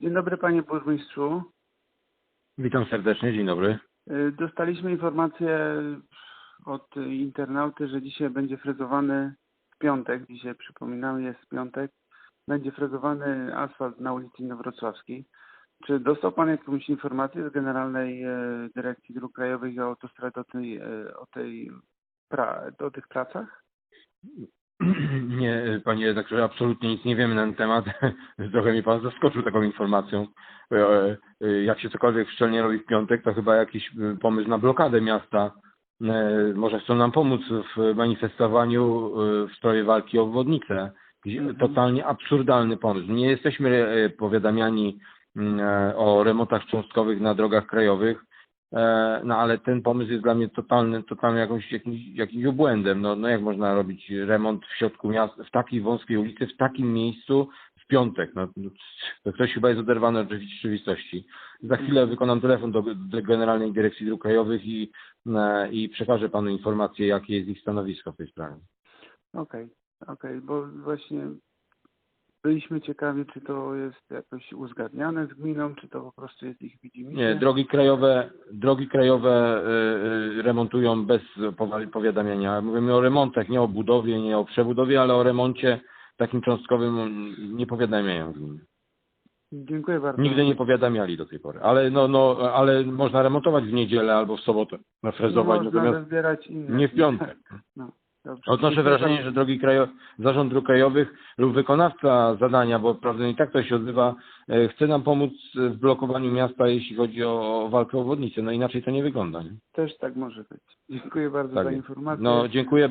Dzień dobry panie burmistrzu. Witam serdecznie, dzień dobry. Y, Dostaliśmy informację od internauty, że dzisiaj będzie frezowany w piątek, dzisiaj przypominam jest piątek, będzie frezowany asfalt na ulicy Inowrocławskiej. Czy dostał pan jakąś informację z Generalnej e, Dyrekcji Dróg Krajowych i Autostrad o tej, e, o tej o tych pracach? Nie, panie redaktorze, absolutnie nic nie wiemy na ten temat. Trochę mnie pan zaskoczył taką informacją. E, e, Jak się cokolwiek szczelnie robi w piątek, to chyba jakiś e, pomysł na blokadę miasta. Może chcą nam pomóc w manifestowaniu w sprawie walki o obwodnicę. Totalnie absurdalny pomysł. Nie jesteśmy powiadamiani mm, o remontach cząstkowych na drogach krajowych. E, No ale ten pomysł jest dla mnie totalny, totalnie jakąś, jakimś, jakimś obłędem. No, no jak można robić remont w środku miasta, w takiej wąskiej ulicy, w takim miejscu w piątek? No, no, to ktoś chyba jest oderwany od rzeczywistości. Za chwilę wykonam telefon do, do Generalnej Dyrekcji Dróg Krajowych i, e, i przekażę panu informację, jakie jest ich stanowisko w tej sprawie. Okej, okej, bo właśnie byliśmy ciekawi, czy to jest jakoś uzgadniane z gminą, czy to po prostu jest ich widzimy. Nie, drogi krajowe, drogi krajowe y, y, remontują bez powiadamiania. Mówimy o remontach, nie o budowie, nie o przebudowie, ale o remoncie takim cząstkowym mm, nie powiadamiają gminy. Dziękuję bardzo. Nigdy nie powiadamiali do tej pory. Ale no, no, ale można remontować w niedzielę albo w sobotę, nafrezować, natomiast nie w piątek. No. Odnoszę wrażenie, że drogi krajo, Zarząd Dróg Krajowych lub wykonawca zadania, bo prawdę i tak to się odbywa, e, chce nam pomóc w blokowaniu miasta, jeśli chodzi o, walkę o obwodnicę. No inaczej to nie wygląda. Nie? Też tak może być. Dziękuję bardzo Tak za informację. No dziękuję.